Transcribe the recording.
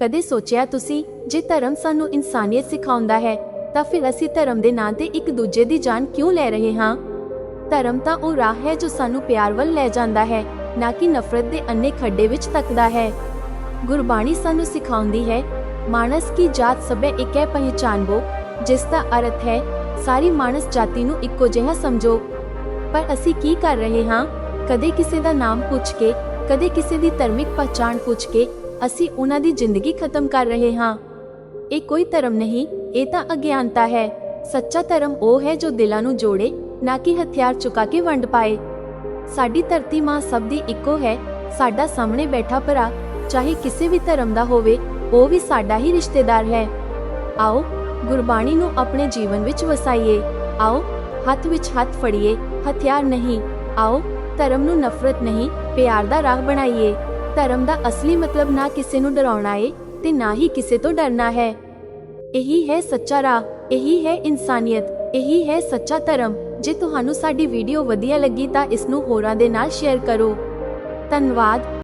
ਕਦੇ ਸੋਚਿਆ ਤੁਸੀਂ, ਜੇ ਧਰਮ ਸਾਨੂੰ ਇਨਸਾਨੀਅਤ ਸਿਖਾਉਂਦਾ ਹੈ, ਤਾਂ ਫਿਰ ਅਸੀਂ ਧਰਮ ਦੇ ਨਾਂ ਤੇ ਇੱਕ ਦੂਜੇ ਦੀ ਜਾਨ ਕਿਉਂ ਲੈ ਰਹੇ ਹਾਂ? ਧਰਮ ਤਾਂ ਉਹ ਰਾਹ ਹੈ ਜੋ ਸਾਨੂੰ ਪਿਆਰ ਵੱਲ ਲੈ ਜਾਂਦਾ ਹੈ, ਨਾ ਕਿ ਨਫ਼ਰਤ ਦੇ ਅੰਨੇ ਖੱਡੇ ਵਿੱਚ ਤੱਕਦਾ ਹੈ। ਗੁਰਬਾਣੀ ਸਾਨੂੰ ਸਿਖਾਉਂਦੀ ਹੈ, ਮਾਨਸ ਕੀ ਜਾਤ ਸਭੇ ਇਕੈ ਪਹਿਚਾਨਬੋ, ਜਿਸ ਦਾ ਅਰਥ ਹੈ, ਸਾਰੀ ਮਾਨਸ ਜਾਤੀ ਨੂੰ ਇੱਕੋ ਜਿਹਾ ਸਮਝੋ। ਪਰ ਅਸੀਂ ਕੀ ਕਰ ਰਹੇ ਹਾਂ? ਕਦੇ ਕਿਸੇ ਦਾ ਨਾਮ ਪੁੱਛ ਕੇ, ਕਦੇ ਕਿਸੇ ਦੀ ਧਰਮਿਕ ਪਛਾਣ ਪੁੱਛ ਕੇ ਅਸੀਂ ਉਹਨਾਂ ਦੀ ਜ਼ਿੰਦਗੀ ਖਤਮ ਕਰ ਰਹੇ ਹਾਂ। ਇਹ ਕੋਈ ਧਰਮ ਨਹੀਂ, ਇਹ ਤਾਂ ਅਗਿਆਨਤਾ ਹੈ। ਸੱਚਾ ਧਰਮ ਉਹ ਹੈ ਜੋ ਦਿਲਾਂ ਨੂੰ ਜੋੜੇ, ਨਾ ਕਿ ਹਥਿਆਰ ਚੁਕਾ ਕੇ ਵੰਡ ਪਾਏ। ਸਾਡੀ ਧਰਤੀ ਮਾਂ ਸਭ ਦੀ ਇੱਕੋ ਹੈ, ਸਾਡਾ ਸਾਹਮਣੇ ਬੈਠਾ ਭਰਾ, ਚਾਹੇ ਕਿਸੇ ਵੀ ਧਰਮ ਦਾ ਹੋਵੇ, ਉਹ ਵੀ ਸਾਡਾ ਹੀ ਰਿਸ਼ਤੇਦਾਰ ਹੈ। ਆਓ, ਗੁਰਬਾਣੀ ਨੂੰ ਆਪਣੇ ਜੀਵਨ ਵਿੱਚ ਵਸਾਈਏ। ਆਓ, ਹੱਥ ਵਿੱਚ ਹੱਥ ਫੜੀਏ, ਹਥਿਆਰ ਨਹੀਂ। ਆਓ, ਧਰਮ ਨੂੰ ਨਫ਼ਰਤ ਨਹੀਂ, ਪਿਆਰ ਦਾ ਰਾਹ ਬਣਾਈਏ। ਧਰਮ ਦਾ ਅਸਲੀ ਮਤਲਬ ਨਾ ਕਿਸੇ ਨੂੰ ਡਰਾਉਣਾ ਏ ਤੇ ਨਾ ਹੀ ਕਿਸੇ ਤੋਂ ਡਰਨਾ ਹੈ। ਇਹੀ ਹੈ ਸੱਚਾ ਰਾਹ, ਇਹੀ ਹੈ ਇਨਸਾਨੀਅਤ, ਇਹੀ ਹੈ ਸੱਚਾ ਧਰਮ। ਜੇ ਤੁਹਾਨੂੰ ਸਾਡੀ ਵੀਡੀਓ ਵਧੀਆ ਲੱਗੀ ਤਾਂ ਇਸ ਨੂੰ ਹੋਰਾਂ ਦੇ ਨਾਲ ਸ਼ੇਅਰ ਕਰੋ। ਧੰਨਵਾਦ।